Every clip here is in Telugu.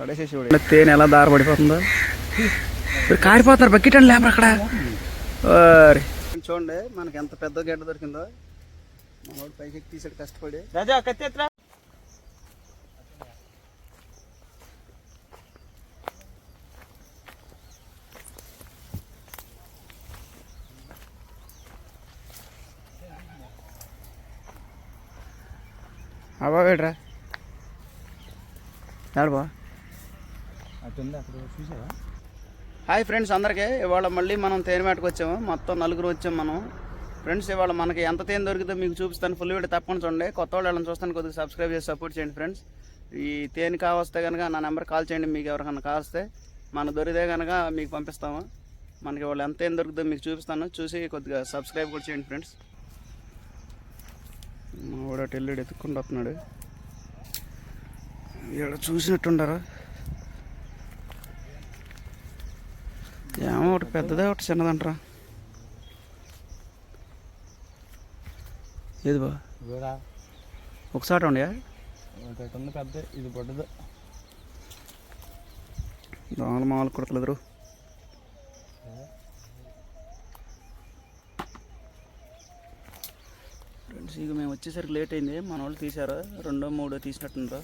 పడేసేసి తేనె ఎలా దారపడిపోతుందో మరి కారిపోతున్నారు బకెట్ అండి లేపరు అక్కడ. ఓరి. చూడండి మనకి ఎంత పెద్ద గడ్డ దొరికిందో. మనోడు పైకి తీసాడు కష్టపడి. రాజా కత్తి ఎత్తురా. హాయ్ ఫ్రెండ్స్ అందరికీ. ఇవాళ మళ్ళీ మనం తేనెమేటకు వచ్చాము. మొత్తం నలుగురు వచ్చాము మనం. ఫ్రెండ్స్ ఇవాళ మనకి ఎంత తేనె దొరికితే మీకు చూపిస్తాను. ఫుల్ వీడియో తప్పకుండా చూడండి. కొత్త వాళ్ళు వాళ్ళని చూస్తాను కొద్దిగా సబ్స్క్రైబ్ చేసి సపోర్ట్ చేయండి ఫ్రెండ్స్ ఈ తేనె కావస్తే కనుక నా నెంబర్ కాల్ చేయండి మీకు ఎవరికైనా కావస్తే మనకు దొరికితే కనుక మీకు పంపిస్తాము. మనకి వాళ్ళు ఎంత తేనె దొరుకుతుందో మీకు చూపిస్తాను. చూసి కొద్దిగా సబ్స్క్రైబ్ కూడా చేయండి ఫ్రెండ్స్ మా వాడు అటు వెళ్ళాడు ఎత్తుక్కుంటూ వస్తున్నాడు. ఇక్కడ చూసినట్టుండరు ఏమో ఒకటి పెద్దదే ఒకటి చిన్నదంటరా. ఏది బా? ఒకసారి ఉండే పెద్ద ఇది పొట్టదు దోమలు మామూలు కుడతలేదురు ఫ్రెండ్స్ ఇక మేము వచ్చేసరికి లేట్ అయింది. మన వాళ్ళు తీశారు? రెండో మూడో తీసినట్టున్నారు?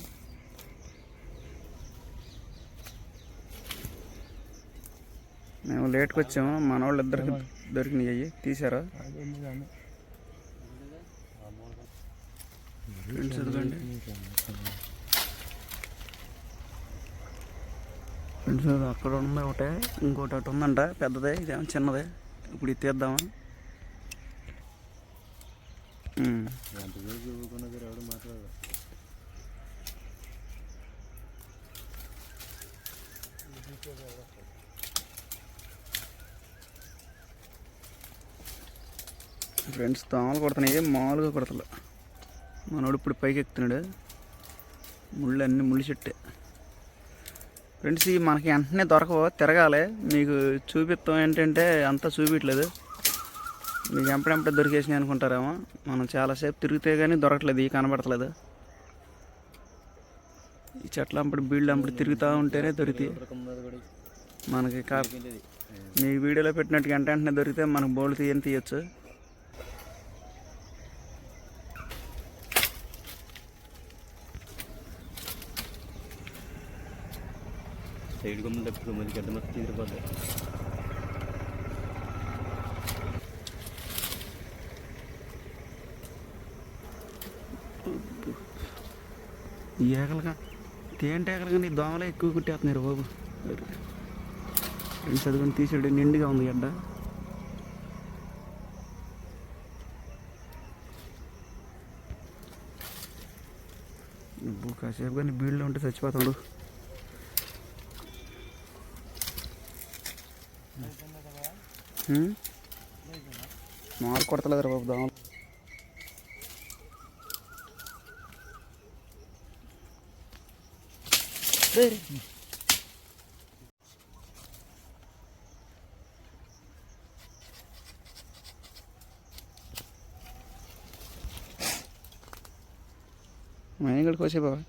మేము లేట్కి వచ్చాము మన వాళ్ళు ఇద్దరికి దొరికినాయి అవి తీశారు ఫ్రెండ్స్ అక్కడ ఉంది ఒకటే. ఇంకోటి ఒకటి ఉందంట. పెద్దదే ఇదేమో చిన్నదే. ఇప్పుడు ఇది తీద్దామా మాట్లాడదు ఫ్రెండ్స్ దోమలు కొడుతున్నాయి. మామూలుగా కొడతలు. మనోడు ఇప్పుడు పైకి ఎక్కుతున్నాడు. ముళ్ళు అన్ని ముళ్ళు చెట్టే. ఫ్రెండ్స్ ఇవి మనకి వెంటనే దొరకవు. తిరగాలి. మీకు చూపిస్తాం ఏంటంటే అంతా చూపించలేదు మీకు ఎంపడెంపడే దొరికేసినాయి అనుకుంటారేమో. మనం చాలాసేపు తిరిగితే కానీ దొరకట్లేదు. ఇవి కనబడట్లేదు. ఈ చెట్ల అంపడి బీళ్ళు అంపడి తిరుగుతూ ఉంటేనే దొరుకుతాయి. మనకి కా మీ వీడియోలో పెట్టినట్టు వెంట వెంటనే దొరికితే మనకు బోల్డ్ తీయని తీయచ్చు. సైడ్ గమ్ములు తప్పు మరి గడ్డ మొత్తం తీరిపోద్ది ఏకలుగా తేంటి ఏకలు దోమలే ఎక్కువ కుట్టేస్తున్నారు బాబు? చదువుకొని తీసాడు నిండుగా ఉంది గడ్డ. కాసేపు కానీ బీళ్ళు ఉంటే చచ్చిపోతాడు మారు కొడతలేదు బాబు దోమలు మేము ఇక్కడికి వచ్చే బాబా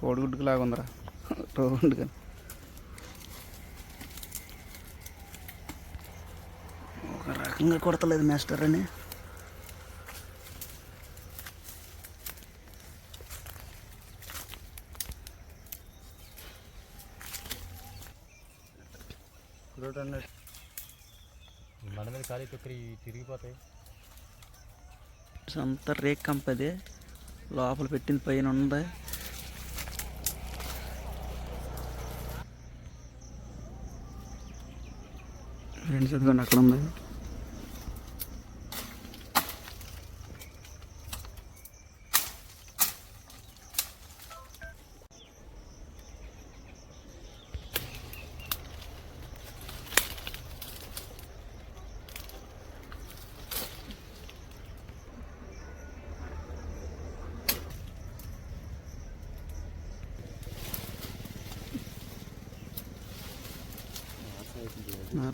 కోడిగుడ్డుకు లాగా ఉందిరా. రౌండ్గా ఒక రకంగా కొడతలేదు మాస్టర్ అని. మన మీద ఖాళీ తొక్కరి తిరిగిపోతాయి. అంతా రేక్ కంపది. లోపల పెట్టింది పైన ఉంది. ఫ్రెండ్స్ ఎదుగుండి అక్కడ ఉంది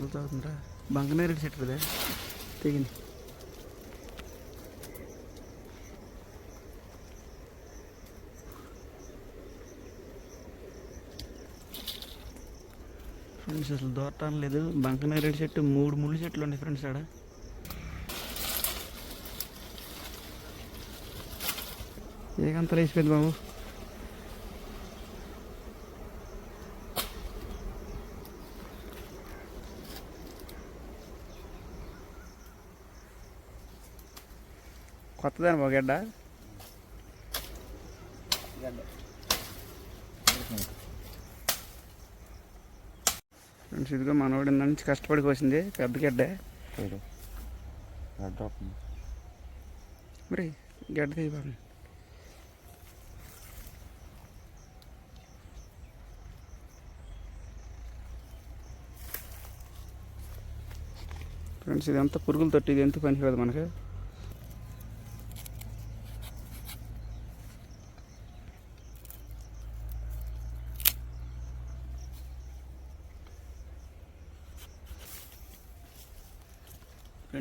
నారలు తాగుతుందిరా బంకనేరు చెట్టు కదా. తెగింది ఫ్రెండ్స్ అసలు దూరటం లేదు. బంకనేరేడు చెట్టు మూడు ముళ్ళు చెట్లు ఉన్నాయి ఫ్రెండ్స్ ఆడ. ఏకంత లేచిపోయింది బాబు? కొత్తదాని బాబు గడ్డ. ఫ్రెండ్స్ ఇదిగో మనవాడి నుంచి కష్టపడి కోసింది పెద్ద గడ్డ. మరి గడ్డ తీయబాను ఫ్రెండ్స్ ఇదంతా పురుగులు తొట్టి ఇది ఎంత పని కదా మనకి?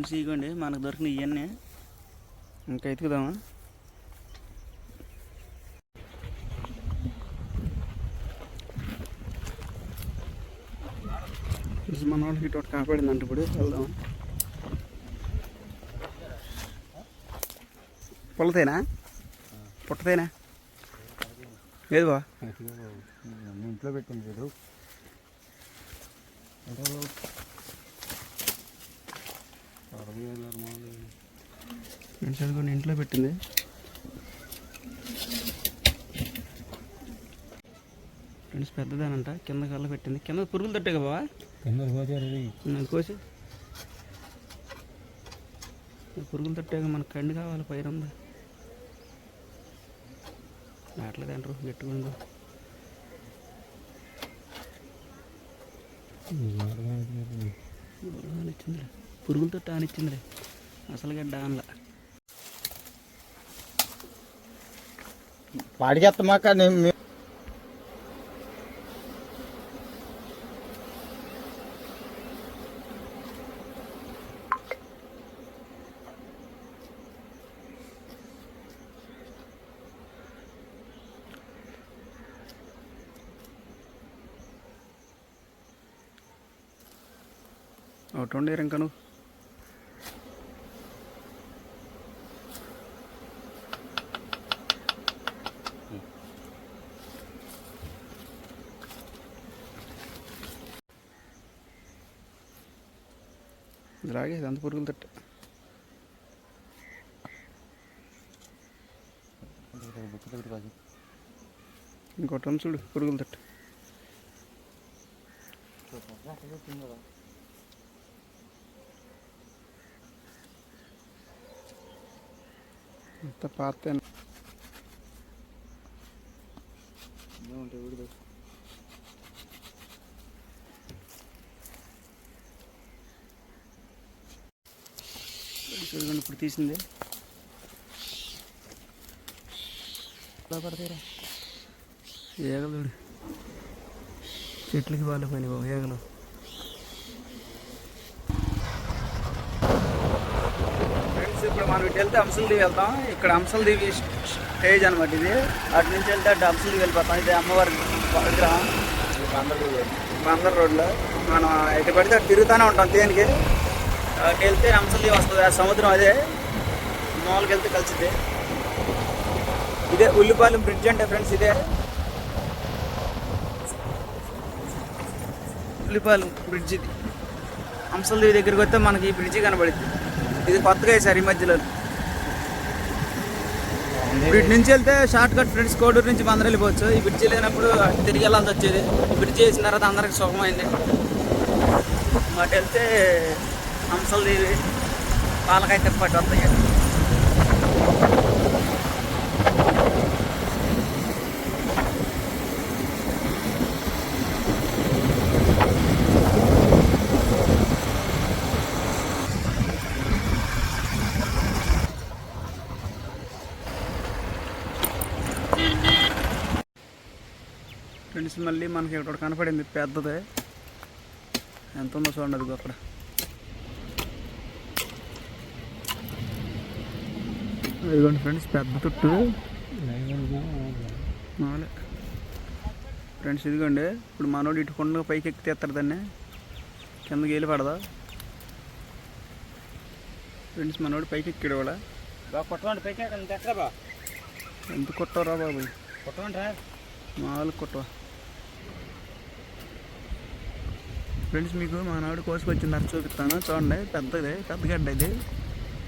ఫ్రెండ్స్ ఇగోండి మనకు దొరికిన ఇవన్నీ ఇంకా ఎతుకుదామా? ఫ్రెండ్స్ మన వాళ్ళకి ఇటు ఒకటి కాపాడిందంట ఇప్పుడు వెళ్దాం. పొలతేనా పుట్టతేనా? ఏది బా. ఇంట్లో పెట్టింది కూడా ఇంట్లో పెట్టింది. ఫ్రెండ్స్ పెద్దదేనంట కింద కళ్ళ పెట్టింది. కింద పురుగులు తట్టే కదా కింద పోతారు నాకు కోసి. పురుగులు తట్టాక మనకు కండి కావాలి పైన ఉంది. నాట్లేదు అంటారు గట్టుకుందో పురుగులు తట్ట అనిచ్చిందిలే అసలు గడ్డ అనలా పాడికెత్తమాక నేను ఒకటి ఉండేరు ఇంకా నువ్వు అలాగే అంత పురుగులు తట్టు. ఇంకోటి ఉంది చూడు పురుగులు తట్టు. అంత పాత చూడండి ఇప్పుడు తీసింది. ఎలా పడతాయిరా ఏగలు చెట్లకి వాళ్ళు పని బాబు ఏగలు. ఫ్రెండ్స్ ఇప్పుడు మనం ఇటు వెళ్తే అంశలదేవి వెళ్తాం. ఇక్కడ అంశలదేవి స్టేజ్ అనమాట ఇది. అటు నుంచి వెళ్తే అటు అంశలదేవి వెళ్ళిపోతాం. ఇది అమ్మవారి విగ్రహం. బందర్ రోడ్లో మనం ఎటు పడితే అటు తిరుగుతూనే ఉంటాం. దేనికి? వెళ్తే రంసలి వస్తుంది. ఆ సముద్రం అదే. మామూలుగా వెళ్తే కలిసిద్ది. ఇదే ఉల్లిపాలెం బ్రిడ్జ్ అంటే ఫ్రెండ్స్ ఇదే. ఉల్లిపాలెం బ్రిడ్జ్ ఇది. హంసలదేవి దగ్గరికి వస్తే మనకి ఈ బ్రిడ్జి కనబడింది ఇది కొత్తగా వేసారు ఈ మధ్యలో. వీటి నుంచి వెళ్తే షార్ట్ కట్ ఫ్రెండ్స్ కోడూరు నుంచి బందర్ వెళ్ళిపోవచ్చు ఈ బ్రిడ్జి లేనప్పుడు తిరిగి వెళ్ళాల్సి వచ్చేది. ఈ బ్రిడ్జి వేసిన తర్వాత అందరికి సుఖమైంది. అటు వెళ్తే హంసలదేవి పాలకాయ తిప్పటి వస్తాయి. ఫ్రెండ్స్ మళ్ళీ మనకి ఇక్కడ కనపడింది పెద్దది. ఎంత ఉందో చూడండి అదిగో అక్కడ. ఇదిగోండి ఫ్రెండ్స్ పెద్ద తుట్టు. మామూలే. ఫ్రెండ్స్ ఇదిగోండి ఇప్పుడు మనోడు ఇటు కొండగా పైకి ఎక్కి తీస్తారు దాన్ని. కిందకి వెళ్ళి పడదా? ఫ్రెండ్స్ మనోడు పైకి ఎక్కాడు కూడా బాగా కొట్టమండి పైకి ఎక్కడ బా? ఎంత కొట్టవరా బాబు? మామూలు కొట్టవా ఫ్రెండ్స్ మీకు మనోడు కోసుకొచ్చింది అది చూపిస్తాను. చూడండి పెద్దది పెద్ద గడ్డ ఇది.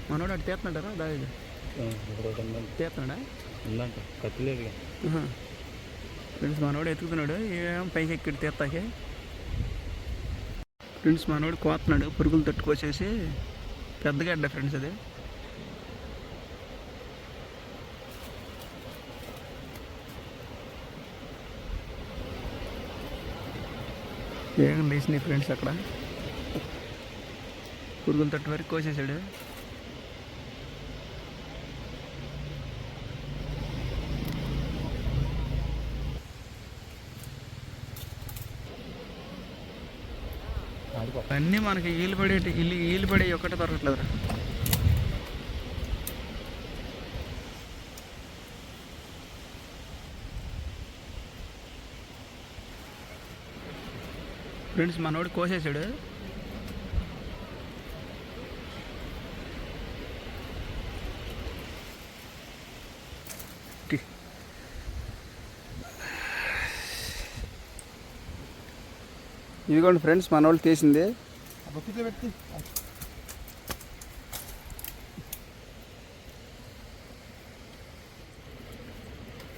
మనోడు అటు తీస్తున్నాడా దా ఇది. తీస్తున్నాడా ఉందంట. ఫ్రెండ్స్ మనోడు ఎత్తుకుతున్నాడు. ఏం పైకి ఎక్కిడు తీస్తాకి ఫ్రెండ్స్ మనోడు కోతున్నాడు పురుగులు తట్టుకోసేసి పెద్ద గడ్డ ఫ్రెండ్స్ అది. ఏం లేచినాయి ఫ్రెండ్స్ అక్కడ. పురుగులు తట్టు వరకు కోసేసాడు. అన్నీ మనకి ఈలు పడే ఇల్లు ఈలు పడే ఒక్కటే దొరకట్లేదు ఫ్రెండ్స్ మనోడు కోసేసాడు. ఇదిగోండి ఫ్రెండ్స్ మనోళ్ళు తీసింది. బొక్కిట్లో పెట్టి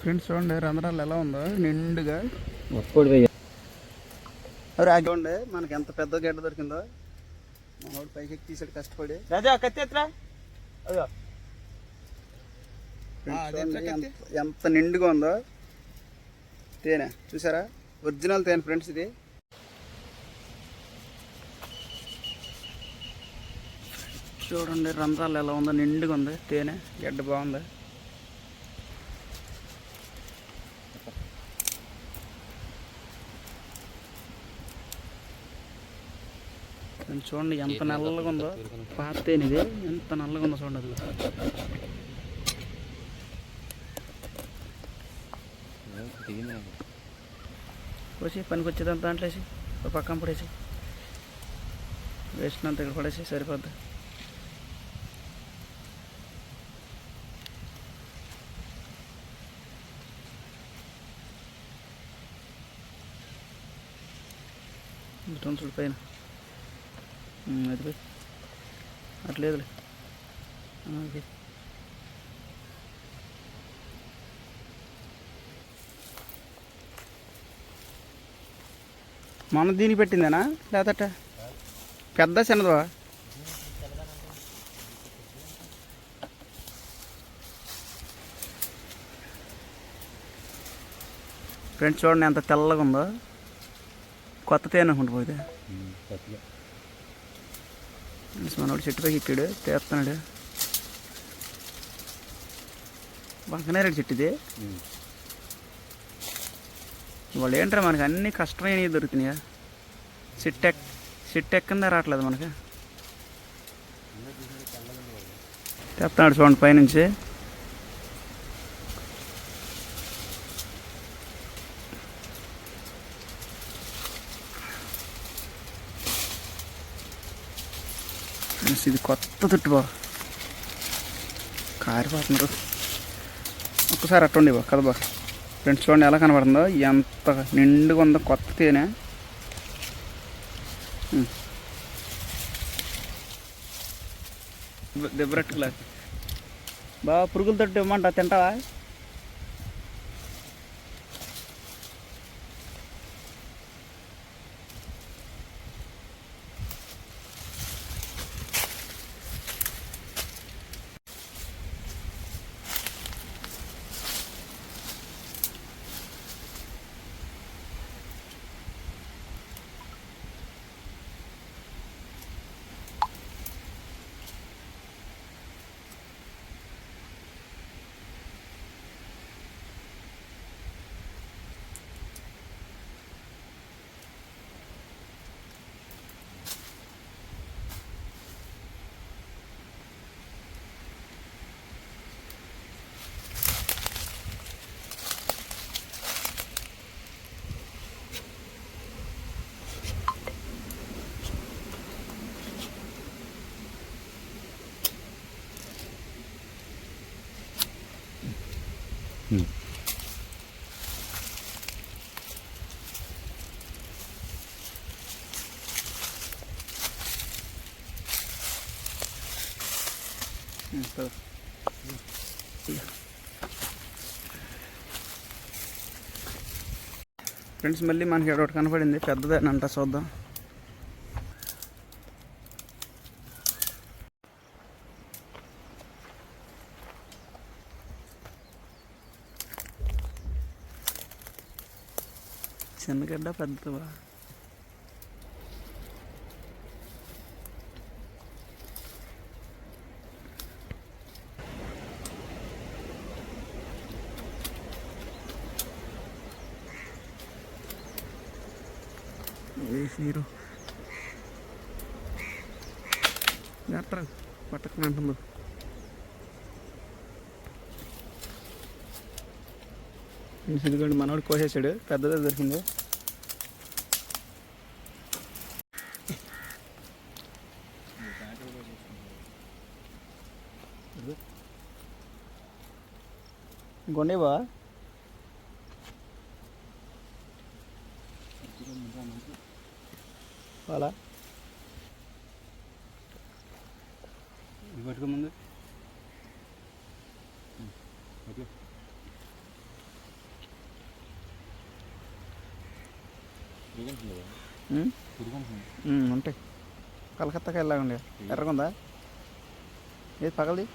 ఫ్రెండ్స్ చూడండి రంధ్రాలు ఎలా ఉందో నిండుగా. చూడండి మనకి ఎంత పెద్ద గడ్డ దొరికిందో. మనోడు పైకి ఎక్కి తీసాడు కష్టపడి. రాజా కత్తి ఎత్తరా. అదో ఎంత నిండుగా ఉందో. తేనె చూసారా? ఒరిజినల్ తేనె ఫ్రెండ్స్ ఇది. చూడండి రంధ్రాలు ఎలా ఉందో నిండుగా ఉంది. తేనె గడ్డ బాగుంది. చూడండి ఎంత నల్లగా ఉందో. పాత తేనెది ఎంత నల్లగా ఉందో చూడండి అది పోసి పనికి వచ్చేదంతా దాంట్లో వేసి పక్కన పడేసి వేసినంత ఇక్కడ పడేసి సరిపోద్ది. చూడు పైన. అది అట్లేదులే. అది. ఓకే మొన్న దీనికి పెట్టిందేనా? లేదట. పెద్ద చిన్నదా? ఫ్రెండ్స్ చూడండి ఎంత తెల్లగా ఉందో. కొత్త తేనె అనుకుంటా పోతే మనోడు చెట్టు పైకి ఎక్కాడు తీస్తున్నాడు బంకనేరేడు చెట్టు ఇది. వాళ్ళు ఏంట్రా మనకి అన్ని కష్టమైనవి దొరుకుతున్నాయా? సిట్ ఎక్ సిట్ ఎక్కిందా రావట్లేదు మనకి. తెస్తున్నాడు చూడండి పైనుంచి. ఫ్రెండ్స్ ఇది కొత్త తుట్టు బా కారిపోతున్నారు ఒక్కసారి అట్టుండి బా కదా బా ఫ్రెండ్స్ చూడండి ఎలా కనబడుతుందో. ఎంత నిండుగా ఉందో కొత్త తేనె. దెబ్బ- దెబ్బరట్టుకులా బాగా పురుగుల తట్టు ఇవ్వమంటా తింటావా? ఫ్రెండ్స్ మళ్ళీ మనకి ఒకటి కనపడింది. పెద్దదేనంట చూద్దాం. చిన్నగడ్డ పెద్దవా వేసిరు పట్టకమంటుంది ఇదిగోండి మనోడు కోసేసాడు పెద్దదే దొరికింది. ఇంకొండేవా ఉంటాయి. కలకత్తాకి వెళ్ళాగండి ఎర్రగుందా? ఏది పగలది?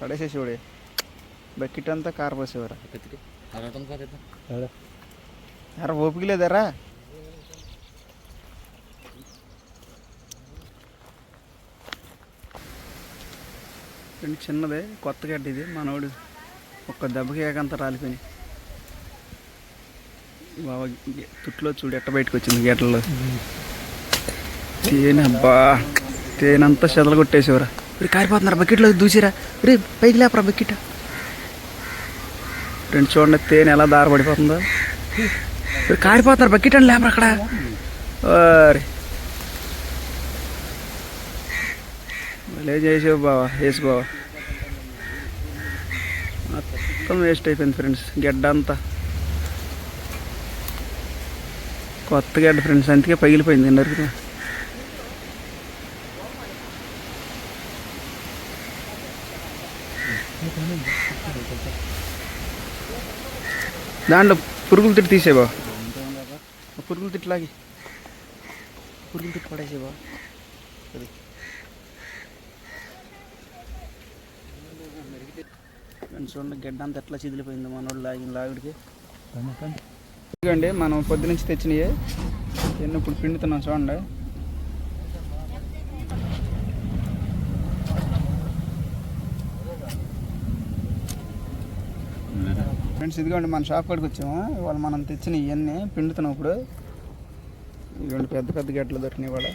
పడేసేసి వాడే బకెట్ అంతా కార పోసేవారా. ఎర్ర ఓపిక లేదరా? రెండు చిన్నదే కొత్త గడ్డ ఇది మనోడు. ఒక్క దెబ్బకి ఏకంతా రాలిపోయింది బాబా తుట్లో చూడు ఎట్ట బయటకు వచ్చింది గేటల్లో. తేనె అబ్బా తేనంతా చెదలు కొట్టేసేవరా ఇప్పుడు కారిపోతున్నారు బకెట్లో దూసిరా. రే పైకి లేపరా బకెట్. రెండు చూడండి తేనె ఎలా దారపడిపోతుందో ఇప్పుడు కారిపోతున్నారు బకెట్ అని లేపరా అక్కడ. భలే చేసావు బావా వేసి బావా. మొత్తం వేస్ట్ అయిపోయింది ఫ్రెండ్స్ గడ్డ అంతా. కొత్త గడ్డ ఫ్రెండ్స్ అందుకే పగిలిపోయింది నరికి దాంట్లో పురుగులు తిట్టి తీసేవా? పురుగులు తిట్లాగి పురుగులు తిట్టి పడేసేవా? ఫ్రెండ్స్ చూడండి గడ్డ అంతా ఎట్లా చిదిలిపోయింది మనోడు లాగిన లాగుడికి. ఇదిగోండి మనం పొద్దు నుంచి తెచ్చినవి ఎన్ని ఇప్పుడు పిండుతున్నాం చూడండి. ఫ్రెండ్స్ ఇదిగోండి మన షాప్ కాడికి వచ్చాము. ఇవాళ మనం తెచ్చిన ఇవన్నీ పిండుతున్నాం ఇప్పుడు. ఇదిగోండి పెద్ద పెద్ద గడ్డలు దొరికినాయి ఇవాళ.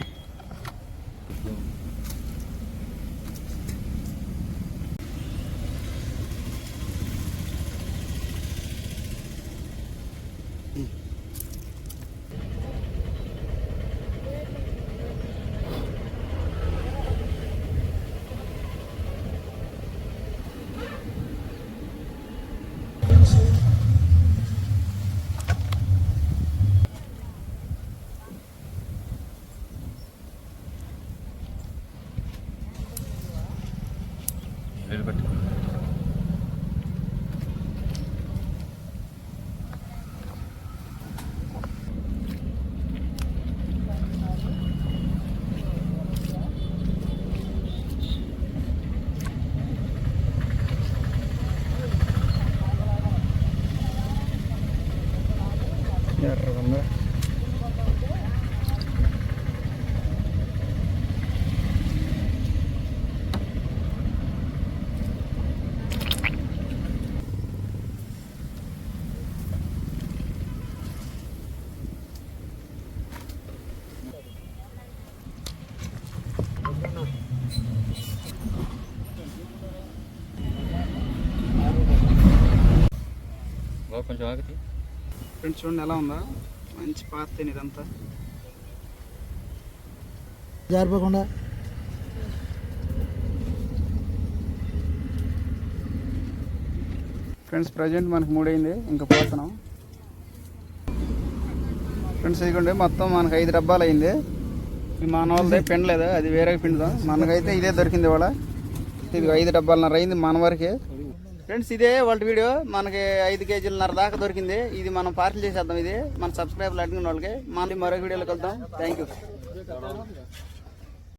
కొంచెం ఆగితే ఫ్రెండ్స్ చూడండి ఎలా ఉందా? మంచి పాత ఇదంతా. జారిపోకుండా. ఫ్రెండ్స్ ప్రజెంట్ మనకు మూడైంది ఇంకా పోతున్నాం. ఫ్రెండ్స్ ఇదిగోండి మొత్తం మనకు ఐదు డబ్బాలు అయింది మన వాళ్ళదే పిండలేదు అది వేరే పిండుదాం. మనకైతే ఇదే దొరికింది ఇవాళ. ఇది ఐదు డబ్బాలు అయింది మన వరకే. ఫ్రెండ్స్ ఇదే వాళ్ళ వీడియో. మనకి ఐదు కేజీలన్నర దాకా దొరికింది. ఇది మనం పార్సల్ చేసేద్దాం ఇది. మన సబ్స్క్రైబర్లు అడిగిన వాళ్ళకి. మళ్ళీ మరో వీడియోలోకి వెళ్దాం థ్యాంక్ యూ